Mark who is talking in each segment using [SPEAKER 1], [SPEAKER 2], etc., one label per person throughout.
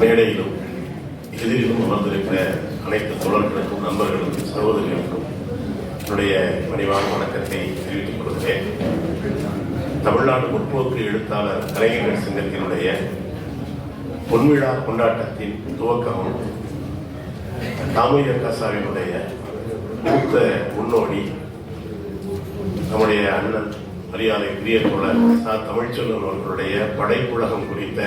[SPEAKER 1] மேடையிலும் எதிரிலும் அமர்ந்திருக்கிற அனைத்து தோழர்களுக்கும் நண்பர்களுக்கும் சகோதரிகளுக்கும் என்னுடைய பணிவான வணக்கத்தை தெரிவித்துக் கொள்கிறேன். தமிழ்நாடு முற்போக்கு எழுத்தாளர் கலைஞர்கள் சங்கத்தினுடைய பொன்விழா கொண்டாட்டத்தின் துவக்கமும் தாமிர கசாவினுடைய மூத்த முன்னோடி நம்முடைய அண்ணன் மரியாதைக்குரிய தோழர் சா. தமிழ்ச்செல்வன் அவர்களுடைய படைப்புலகம் குறித்த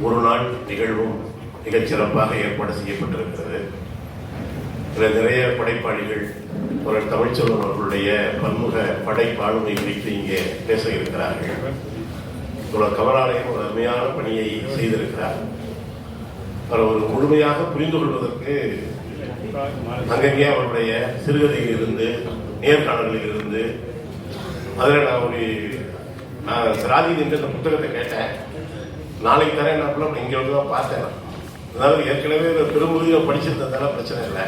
[SPEAKER 1] ஒரு நாள் நிகழ்வும் மிகச் சிறப்பாக ஏற்பாடு செய்யப்பட்டிருக்கிறது. இதில் நிறைய படைப்பாளிகள் ஒரு தமிழ்ச்செல்வன் அவர்களுடைய பன்முக படைப்பாளுமை குறித்து இங்கே பேச இருக்கிறார்கள். தோழர் கமலாலயம் ஒரு அருமையான பணியை செய்திருக்கிறார். அவர் ஒரு முழுமையாக புரிந்து கொள்வதற்கு அங்கங்கே அவருடைய சிறுகதையில் இருந்து நேர்காணல்களில் இருந்து அதில் நான் ஒரு நான் ராஜி என்ற அந்த புத்தகத்தை கேட்டேன். நாளைக்கு தரேன் நான் இங்கே வந்து தான் பார்த்தேன் அதாவது ஏற்கனவே இந்த படிச்சிருந்ததால பிரச்சனை இல்லை.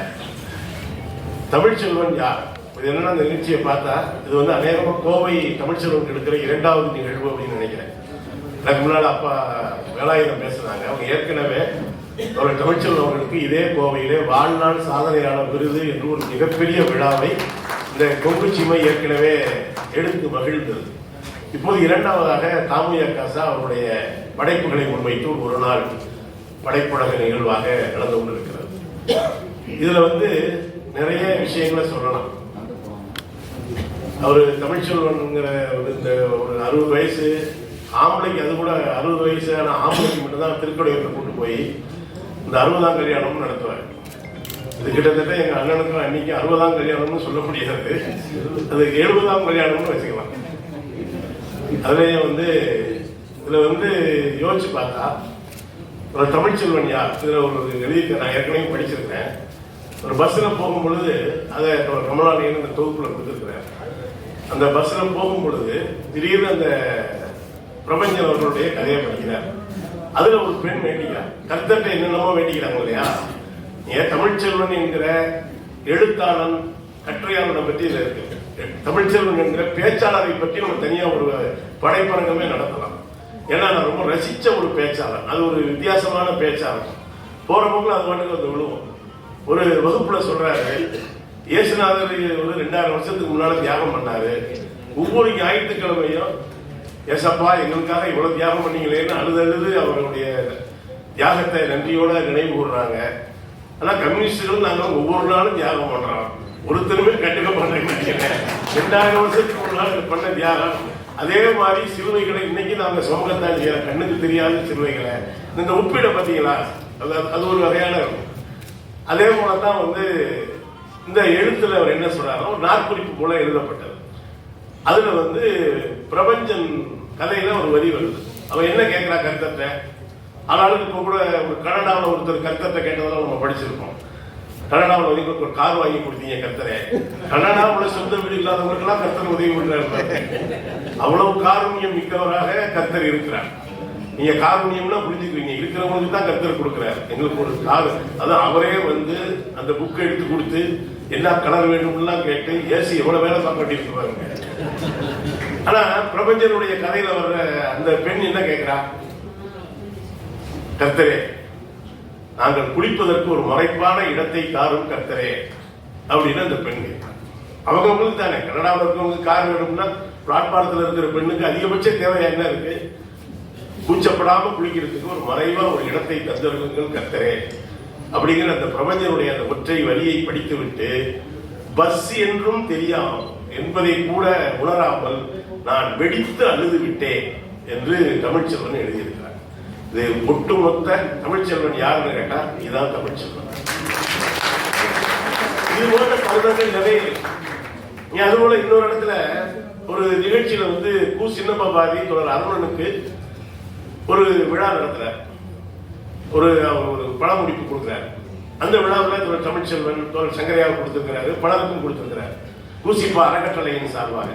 [SPEAKER 1] தமிழ்ச்செல்வன் யார்? இது என்னன்னா அந்த நிகழ்ச்சியை பார்த்தா இது வந்து அநேகமாக கோவை தமிழ்ச்செல்வன் எடுக்கிற இரண்டாவது நிகழ்வு அப்படின்னு நினைக்கிறேன். எனக்கு முன்னால் அப்பா வேலாயுதம் பேசுனாங்க. அவங்க ஏற்கனவே அவர் தமிழ்ச்செல்வன் அவர்களுக்கு இதே கோவையிலே வாழ்நாள் சாதனையான விருது என்று ஒரு மிகப்பெரிய விழாவை இந்த கொங்கு சீமை ஏற்கனவே எடுத்து மகிழ்ந்தது. இப்போது இரண்டாவதாக தாமுயா காசா அவருடைய படைப்புகளை முன்வைத்து ஒரு நாள் படைப்புலக நிகழ்வாக நடந்து கொண்டிருக்கிறது இதுல வந்து நிறைய விஷயங்களை சொல்லலாம். அவர் தமிழ்ச்செல்வன்ங்கிற ஒரு இந்த ஒரு அறுபது வயசு ஆம்பளைக்கு அது கூட அறுபது வயசான ஆம்பளைக்கு மட்டும்தான் திருக்கடையூரில் கூட்டு போய் இந்த அறுபதாம் கல்யாணம்னு நடத்துவார். இது கிட்டத்தட்ட எங்க அண்ணனுக்கும் அன்னைக்கு அறுபதாம் கல்யாணம்னு சொல்ல முடியாது. அது எழுபதாம் கல்யாணம்னு வச்சுக்கலாம். அதே வந்து இதில் வந்து யோசிச்சு பார்த்தா ஒரு தமிழ்ச்செல்வன் யார்? இதில் ஒரு எழுதியிருக்கேன் நான் ஏற்கனவே படிச்சிருக்கேன். ஒரு பஸ்ஸில் போகும்பொழுது அதை ஒரு கமலாலயன் இந்த தொகுப்பில் கொடுத்துருக்குறேன் அந்த பஸ்ஸில் போகும் பொழுது திடீர்னு அந்த பிரபஞ்சன் அவர்களுடைய கதையை படிக்கிறார். அதில் ஒரு பெண் வேண்டிக்கிறார். கருத்தட்டை என்னென்னமோ வேண்டிக்கிறாங்க இல்லையா? ஏன் தமிழ்ச்செல்வன் என்கிற எழுத்தாளன் கட்டுரையாளனை பற்றி இதில் இருக்கு. தமிழ்ச்செல்வன் என்கிற பேச்சாளரை பற்றி நம்ம தனியா ஒரு படைப்பரங்கமே நடத்தலாம். ஏன்னா நான் ரொம்ப ரசிச்ச ஒரு பேச்சாளர். அது ஒரு வித்தியாசமான பேச்சாளர். போற போக்கில் அது மட்டும் வந்து விழுவோம். ஒரு வகுப்புல சொல்றாரு இயேசுநாதர் வந்து ரெண்டாயிரம் வருஷத்துக்கு முன்னால தியாகம் பண்ணாரு. ஒவ்வொரு ஞாயிற்றுக்கிழமையும் ஏசப்பா எங்களுக்காக இவ்வளவு தியாகம் பண்ணீங்களேன்னு அழுது அழுது அவருடைய தியாகத்தை நன்றியோட நினைவு கூடுறாங்க ஆனா கம்யூனிஸ்டுகள் நாங்கள் ஒவ்வொரு நாளும் தியாகம் பண்றோம். ஒருத்தருமே கண்டுக்க மாட்டேங்க. ரெண்டாயிரம் வருஷத்துக்கு முன்னாள் பண்ண தியாகம். அதே மாதிரி சிறுவைகளை இன்னைக்கு நாங்க சமூகத்தான் செய்யறோம் கண்ணுக்கு தெரியாத சிறுவைகளை. இந்த உப்பிட பாத்தீங்களா அது அது ஒரு வகையான அதே போலதான் வந்து இந்த எழுத்துல அவர் என்ன சொல்றாரோ நாற்குறிப்பு போல எழுதப்பட்டது. அதுல வந்து பிரபஞ்சன் கதையில ஒரு வரி வருது. அவன் என்ன கேட்கிறா கருத்தத்தை? ஆனாலும் இப்ப கூட ஒரு கனடாவில் ஒருத்தர் கருத்தத்தை கேட்டதெல்லாம் நம்ம படிச்சிருக்கோம். கனடாவில் உதவி ஒரு கார் வாங்கி கொடுத்தீங்க கர்த்தரே. கனடாவில் சொந்த வீடு இல்லாதவங்களுக்கெல்லாம் கர்த்தர் உதவி பண்றாரு. அவ்வளவு காரூண்யம் மிக்கவராக கர்த்தர் இருக்கிறார். நீங்க காரூண்யம்னா புரிஞ்சுக்குவீங்க. இருக்கிறவங்களுக்கு தான் கர்த்தர் கொடுக்குறாரு. எங்களுக்கு ஒரு கார். அதான் அவரே வந்து அந்த புக்கை எடுத்து கொடுத்து என்ன கலர் வேணும்லாம் கேட்டு ஏசி எவ்வளவு வேலை சாப்பாட்டி இருக்குவாங்க ஆனா பிரபஞ்சனுடைய கதையில வர்ற அந்த பெண் என்ன கேட்கிறா? கர்த்தரே நாங்கள் குளிப்பதற்கு ஒரு மறைப்பான இடத்தை தாரும் கர்த்தரே அப்படின்னு அந்த பெண் கேட்கிறார் அவங்கவுங்களுக்கு தானே. கனடாவில் இருக்கவங்க கார் வேணும்னா பிளாட்பாரத்தில் இருக்கிற பெண்ணுக்கு அதிகபட்ச தேவை என்ன இருக்கு? கூச்சப்படாம குளிக்கிறதுக்கு ஒரு மறைவா ஒரு இடத்தை தந்திருக்குங்கள் கர்த்தரே. அப்படிங்கிற அந்த பிரபஞ்சனுடைய அந்த ஒற்றை வழியை படித்து விட்டு பஸ் என்றும் தெரியாம என்பதை கூட உணராமல் நான் வெடித்து அழுது விட்டேன் என்று தமிழ்ச்செல்வன் எழுதியிருக்கிறார் இது ஒட்டுமொத்த தமிழ்ச்செல்வன் யாருன்னு கேட்டா இதுதான் தமிழ்ச்செல்வன் இது போன்ற கருதங்கள் நிறைய இருக்கு. அது போல இன்னொரு இடத்துல ஒரு நிகழ்ச்சியில வந்து கு. சின்னப்பா பாரதி தொடர் அருணனுக்கு ஒரு விழா நடத்துறார். ஒரு அவர் ஒரு பழமுடிப்பு கொடுக்குறாரு. அந்த விழாவில் தொடர் தமிழ்ச்செல்வன் தொடர் சங்கரையாவுக்கு கொடுத்திருக்கிறாரு பலருக்கும் கொடுத்திருக்கிறார். கூசிப்பா அறக்கட்டளையின் சார்பாக.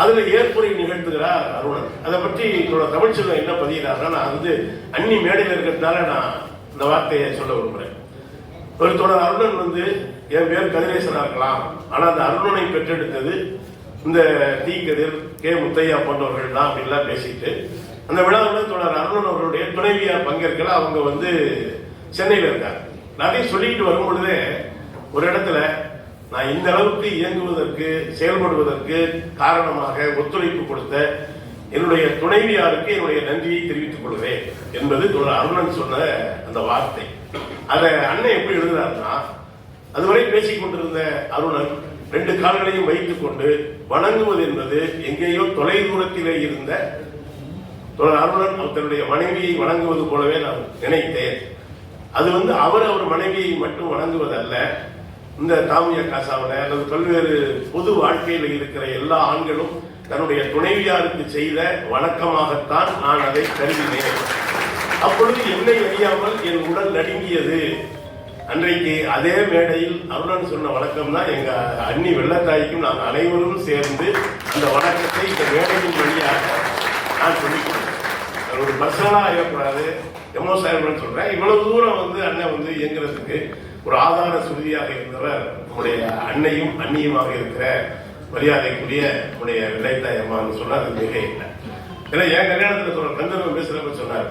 [SPEAKER 1] அதுல ஏற்புரை நிகழ்த்துகிறார் அருணன். அதை பற்றி என்னோட தமிழ்ச்செல்வன் என்ன பதிகிறார்னா நான் வந்து அன்னி மேடையில் இருக்கிறதுனால நான் இந்த வார்த்தையை சொல்ல விரும்புறேன். ஒரு தொடர் அருணன் வந்து என் பேர் கதிரேசனா இருக்கலாம். ஆனா அந்த அருணனை பெற்றெடுத்தது இந்த டி கதிர் கே முத்தையா போன்றவர்கள் தான் அப்படின்லாம் பேசிட்டு அந்த விழாவில் தொடர் அருணன் அவர்களுடைய துணைவியார் பங்கேற்கல அவங்க வந்து சென்னையில் இருக்காங்க. நான் அதையும் சொல்லிட்டு வரும் பொழுதே ஒரு இடத்துல நான் இந்த அளவுக்கு இயங்குவதற்கு செயல்படுவதற்கு காரணமாக ஒத்துழைப்பு கொடுத்த என்னுடைய துணைவியாருக்கு என்னுடைய நன்றியை தெரிவித்துக் கொள்வேன் என்பது தோழர் அருணன் சொன்ன அந்த வார்த்தை. அதை அண்ணன் எப்படி எழுதுறாருன்னா அதுவரை பேசிக் கொண்டிருந்த அருணன் ரெண்டு கால்களையும் வைத்துக் கொண்டு வணங்குவது என்பது எங்கேயோ தொலை தூரத்திலே இருந்த தோழர் அருணன் தன்னுடைய மனைவியை வணங்குவது போலவே நான் நினைத்தேன். அது வந்து அவர் அவர் மனைவியை மட்டும் வணங்குவதல்ல இந்த தாமிய காசாவில் அல்லது பல்வேறு பொது வாழ்க்கையில் இருக்கிற எல்லா ஆண்களும் தன்னுடைய துணைவியாருக்கு செய்த வணக்கமாகத்தான் நான் அதை கருதினேன். அப்பொழுது என்னை அறியாமல் என் உடல் நடுங்கியது. அன்றைக்கு அதே மேடையில் அருணன் சொன்ன வணக்கம் தான் எங்க அண்ணி வெள்ளத்தாய்க்கும் நாங்கள் அனைவரும் சேர்ந்து அந்த வணக்கத்தை இந்த மேடையின் வழியாக நான் சொல்லிக்கிறேன் அது ஒரு பர்சனலா ஆகக்கூடாது. எமோஸ் சொல்றேன். இவ்வளவு தூரம் வந்து அண்ணன் வந்து இயங்குறதுக்கு ஒரு ஆதார சுருதியாக இருந்தவர் நம்முடைய அன்னையும் அண்ணியுமாக இருக்கிற மரியாதைக்குரிய நம்முடைய வெள்ளைத்தாய் அம்மான்னு சொன்னார் அது மிக இல்லை. ஏன்னா என் கல்யாணத்துல சொல்ற கந்தர்வன் பேசுறப்ப சொன்னார்.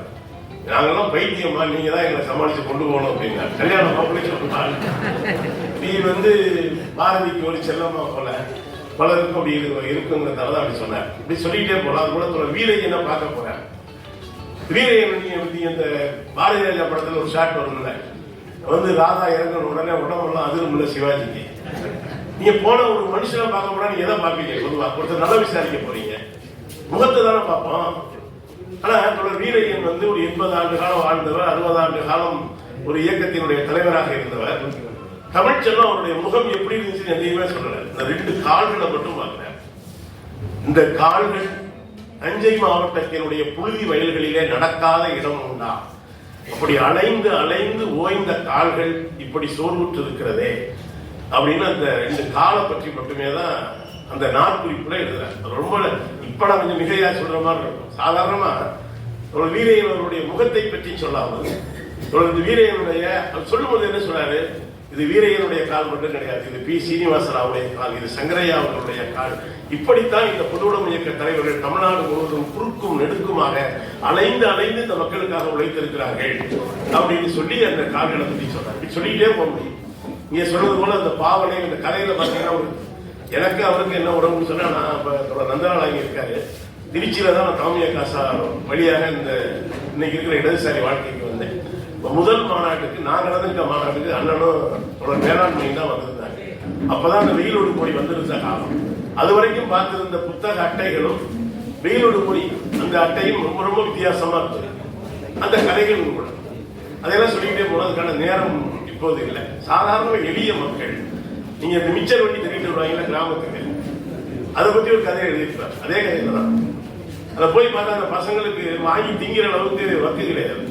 [SPEAKER 1] நாங்கெல்லாம் பைத்தியம்மா நீங்க தான் எங்களை சமாளிச்சு கொண்டு போகணும் அப்படின்னா கல்யாணம் அப்படி சொன்னாங்க நீ வந்து பாரதிக்கு ஒரு செல்லம்மா போல பலருக்கும் அப்படி இருக்கு- இருக்குங்கிறதால தான் அப்படி சொன்னார். இப்படி சொல்லிட்டே போகலாம். அது கூட சொல்ல வீரையனை பார்க்க போறேன். வீரையன் நீங்க வந்து இந்த பாரதி ராஜா படத்துல ஒரு ஷாட் வரும்ல. வந்து ராதா இறங்கின உடனே உடம்பெல்லாம் உள்ள சிவாஜிக்கு. நீங்க போன ஒரு மனுஷனை பார்க்க போனா நீங்க எதை பார்ப்பீங்க? பொதுவா ஒருத்தர் நல்லா விசாரிக்க போறீங்க. முகத்தை தானே பார்ப்போம். ஆனா தொடர் வீரையன் வந்து ஒரு எண்பது ஆண்டு காலம் வாழ்ந்தவர் அறுபது ஆண்டு காலம் ஒரு இயக்கத்தினுடைய தலைவராக இருந்தவர். தமிழ்ச்செல்வம் அவருடைய முகம் எப்படி இருந்துச்சுன்னு எதையுமே சொல்லல. இந்த ரெண்டு கால்களை மட்டும் பார்க்கிறேன். இந்த கால்கள் தஞ்சை மாவட்டத்தினுடைய புழுதி வயல்களிலே நடக்காத இடம் உண்டா? அப்படி அலைந்து அலைந்து ஓய்ந்த கால்கள் இப்படி சோர்வுற்று இருக்கிறதே அப்படின்னு அந்த ரெண்டு காலை பற்றி மட்டுமே தான் அந்த நாட்குறிப்புல எழுதுறாரு. ரொம்ப இப்ப நான் கொஞ்சம் மிகையா சொல்ற மாதிரி இருக்கும். சாதாரணமா ஒரு வீரையன் அவருடைய முகத்தை பற்றி சொல்லாமல் வீரையனுடைய சொல்லும்போது என்ன சொன்னாரு? இது வீரையனுடைய கால் மட்டும் கிடையாது இது பி. சீனிவாசராவுடைய கால் இது சங்கரையா அவர்களுடைய கால். இப்படித்தான் இந்த பொதுவுடம் இயக்க தலைவர்கள் தமிழ்நாடு முழுவதும் குறுக்கும் நெடுக்குமாக அலைந்து அலைந்து இந்த மக்களுக்காக உழைத்திருக்கிறார்கள் அப்படின்னு சொல்லி அந்த கால்களை பற்றி சொன்னார். இப்படி சொல்லிக்கிட்டே போக முடியும். நீங்க சொன்னது போல அந்த பாவனை இந்த கதையில பாத்தீங்கன்னா ஒரு எனக்கு அவருக்கு என்ன உறவுன்னு சொன்னா நான் இப்ப நந்தனாளாகி இருக்காரு. திருச்சியில தான் நான் தாமிய காசா வழியாக இந்த இன்னைக்கு இருக்கிற இடதுசாரி வாழ்க்கைக்கு முதல் மாநாட்டுக்கு நான் நடந்திருக்க மாநாட்டுக்கு அண்ணனும் தொடர் தான் வந்திருந்தாங்க அப்பதான் அந்த வெயிலோடு போய் வந்திருந்த காலம். அது வரைக்கும் பார்த்திருந்த புத்தக அட்டைகளும் வெயிலோடு போய் அந்த அட்டையும் ரொம்ப ரொம்ப வித்தியாசமா இருந்தது. அந்த கதைகளும் கூட. அதையெல்லாம் சொல்லிக்கிட்டே போனதுக்கான நேரம் இப்போது இல்லை. சாதாரண எளிய மக்கள் நீங்க இந்த மிச்சர் வண்டி தெரிவித்து வருவாங்கல்ல கிராமத்துக்கு அதை பத்தி ஒரு கதை எழுதியிருப்பார். அதே கதையில தான். அதை போய் பார்த்தா அந்த பசங்களுக்கு வாங்கி திங்கிற அளவுக்கு வக்கு கிடையாது.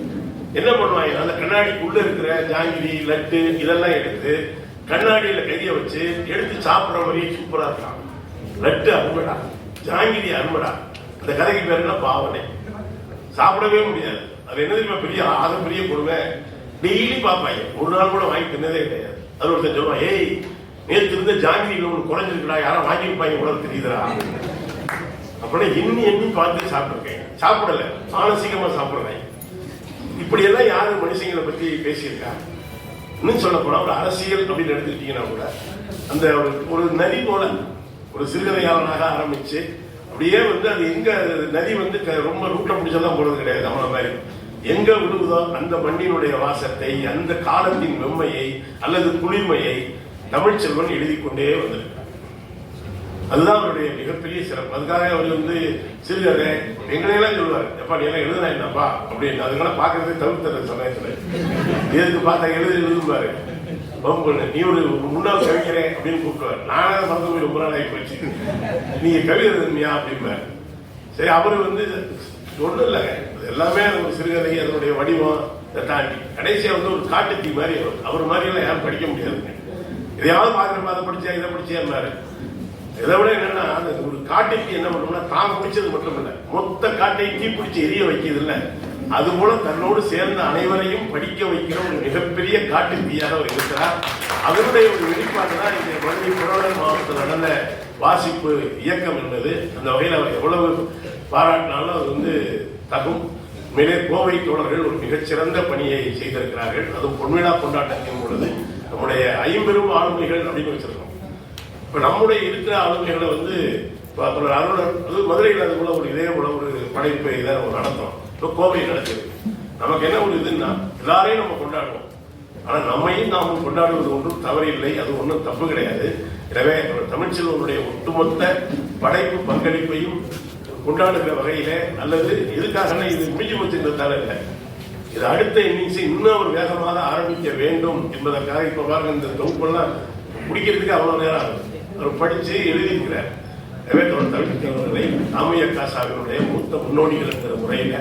[SPEAKER 1] என்ன பண்ணுவாங்க? அந்த கண்ணாடிக்குள்ள இருக்கிற ஜாங்கிரி லட்டு இதெல்லாம் எடுத்து கண்ணாடியில கைய வச்சு எடுத்து சாப்பிடுற மாதிரி சூப்பரா இருக்கான். லட்டு அருமடா. ஜாங்கிரி அருமடா. அந்த கதைக்கு பேர் என்ன? பாவனை. சாப்பிடவே முடியாது. அது என்ன தெரியுமா? பெரிய ஆக பெரிய கொடுமை. டெய்லி பார்ப்பாங்க. ஒரு நாள் கூட வாங்கி தின்னதே கிடையாது. அது ஒருத்தன் சொல்லுவான் ஏய் நேற்று இருந்த ஜாங்கிரியில் ஒன்று குறைஞ்சிருக்கடா. யாரும் வாங்கியிருப்பாங்க கூட தெரியுதுடா. அப்படின்னா எண்ணி எண்ணி பார்த்து சாப்பிட்டுருக்கேன். சாப்பிடல. மானசீகமா சாப்பிடுறேன். இப்படி எல்லாம் யாரு மனுஷங்களை பத்தி பேசியிருக்கா? இன்னும் சொல்ல போனா ஒரு அரசியல் அப்படின்னு எடுத்துக்கிட்டீங்கன்னா கூட அந்த ஒரு ஒரு நதி போல ஒரு சிறுகதையாளனாக ஆரம்பிச்சு அப்படியே வந்து அது எங்க நதி வந்து க- ரொம்ப ரூட்ல முடிச்சதான் போறது கிடையாது நம்மள மாதிரி. எங்க விழுகுதோ அந்த மண்ணினுடைய வாசத்தை அந்த காலத்தின் வெம்மையை அல்லது குளிர்மையை தமிழ்ச்செல்வன் எழுதி கொண்டே வந்திருக்கு அதுதான் அவருடைய மிகப்பெரிய சிறப்பு. அதுக்காக அவர் வந்து சிறுகதை எங்களையெல்லாம் சொல்லுவார் எப்பா நீ எல்லாம் எழுதுனா என்னப்பா? அப்படின்னு. அதுக்கெல்லாம் பார்க்கறதே தவிர்த்தது சமயத்துல. எதுக்கு பார்த்தா எழுதி எழுதுவாரு பொம்பு நீ ஒரு முன்னாள் கவிஞரே அப்படின்னு கூப்பிடுவார். நானே மறந்து போய் ரொம்ப நாள் ஆகி போச்சு நீங்க கவிதையா அப்படிம்பாரு. சரி அவரு வந்து ஒண்ணும் இல்லைங்க எல்லாமே ஒரு சிறுகதை அதனுடைய வடிவம் இதை தாண்டி. கடைசியா வந்து ஒரு காட்டுத்தீ மாதிரி அவர் அவர் மாதிரி எல்லாம் யாரும் படிக்க முடியாதுங்க. எதையாவது பார்க்குறப்ப அதை படிச்சா இதை படிச்சேன்னாரு இதை விட என்னன்னா அந்த ஒரு காட்டைக்கு என்ன பண்ணோம்னா தான் பிடிச்சது மட்டும் இல்லை மொத்த காட்டை தீ பிடிச்சி எரிய வைக்கிறது இல்லை அது போல தன்னோடு சேர்ந்த அனைவரையும் படிக்க வைக்கிற ஒரு மிகப்பெரிய காட்டு தீயாக அவர் இருக்கிறார். அதனுடைய ஒரு வெளிப்பாடு தான் இந்த மதுரை புறநகர் மாவட்டத்தில் நடந்த வாசிப்பு இயக்கம் என்பது. அந்த வகையில் அவர் எவ்வளவு பாராட்டினாலும் அது வந்து தகும். மேலே கோவை தோழர்கள் ஒரு மிகச்சிறந்த பணியை செய்திருக்கிறார்கள். அதுவும் பொன்விழா கொண்டாட்டத்தின் பொழுது நம்முடைய ஐம்பெரும் ஆளுமைகள் அப்படின்னு வச்சிருக்கோம். இப்போ நம்முடைய இருக்கிற ஆளுமைகளை வந்து இப்போ அலுவலர் அது மதுரையில் அது போல ஒரு இதே போல ஒரு படைப்பை இதை நம்ம நடத்தோம் இப்போ கோவை நடக்குது. நமக்கு என்ன ஒரு இதுன்னா எல்லாரையும் நம்ம கொண்டாடுவோம். ஆனால் நம்மையும் நாம் கொண்டாடுவது ஒன்றும் தவறு இல்லை அது ஒன்றும் தப்பு கிடையாது. எனவே நம்ம தமிழ்ச்செல்வனுடைய ஒட்டுமொத்த படைப்பு பங்களிப்பையும் கொண்டாடுகிற வகையில அல்லது எதுக்காக இது முடிஞ்சு போச்சுன்றதால இல்லை. இது அடுத்த இன்னிங்ஸ் இன்னும் ஒரு வேகமாக ஆரம்பிக்க வேண்டும் என்பதற்காக இப்போ பாருங்க இந்த தொகுப்பெல்லாம் முடிக்கிறதுக்கு அவ்வளோ நேரம் ஆகுது. அவர் படிச்சு எழுதியிருக்கிறார். எனவே தொடர் தலைவர்களை ராமைய காசாவினுடைய மூத்த முன்னோடிகள் என்கிற முறையில்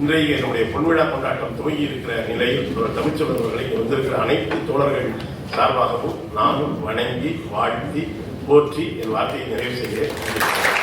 [SPEAKER 1] இன்றைய என்னுடைய பொன்விழா கொண்டாட்டம் துவங்கி இருக்கிற நிலையில் தொடர் தமிழ்ச்சொல்வர்களை வந்திருக்கிற அனைத்து தோழர்கள் சார்பாகவும் நானும் வணங்கி வாழ்த்தி போற்றி என் வார்த்தையை நிறைவு செய்கிறேன்.